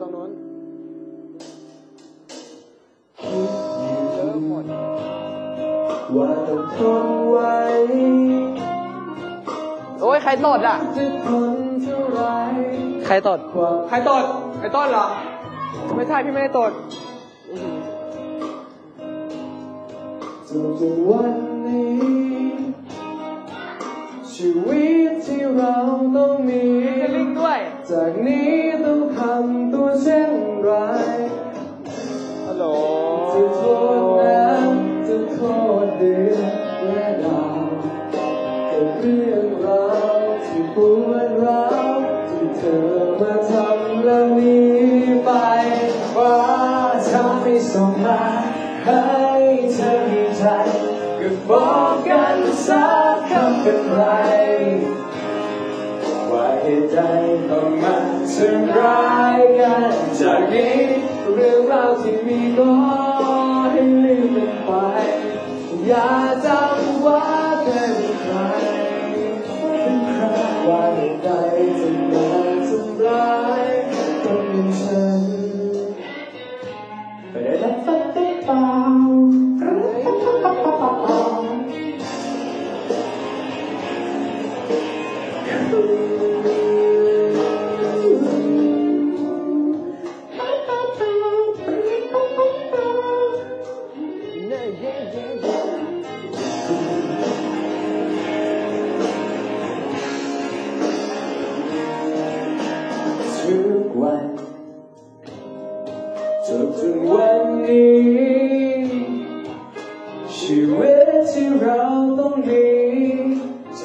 ตรงนู้นเจอหมด ว่าต้องทนไว้โอ้ย ใครตดอะ จะทนเท่าไรใครตด ความใครตดไอ้ต้นเหรอ ไม่ใช่พี่ไม่ได้ตดอื้อหือจนถึงวันนี้ ชีวิตที่เราต้องมีจะลิงด้วย จากนี้ต้องทำตัว เช่นไรฮัลโหลจะโทษน้ำจะโทษเดือนและดาวกับเรื่องราวที่ปวดร้าวที่เธอมาทำแล้วหนี้ไปว่าทำให้ส่งมาให้เธอมีใจก็บอกกันสักคำเป็นไรว่าเหตุใดต้องมาทำร้าย ที่มีก็ให้ลืมมันไป อย่าจำว่าเคยเป็นใครเป็นใครว่าใดจะมาทำร้ายคนอย่างฉันไปได้รับฟัง ชีวิตที่เราต้องดีใ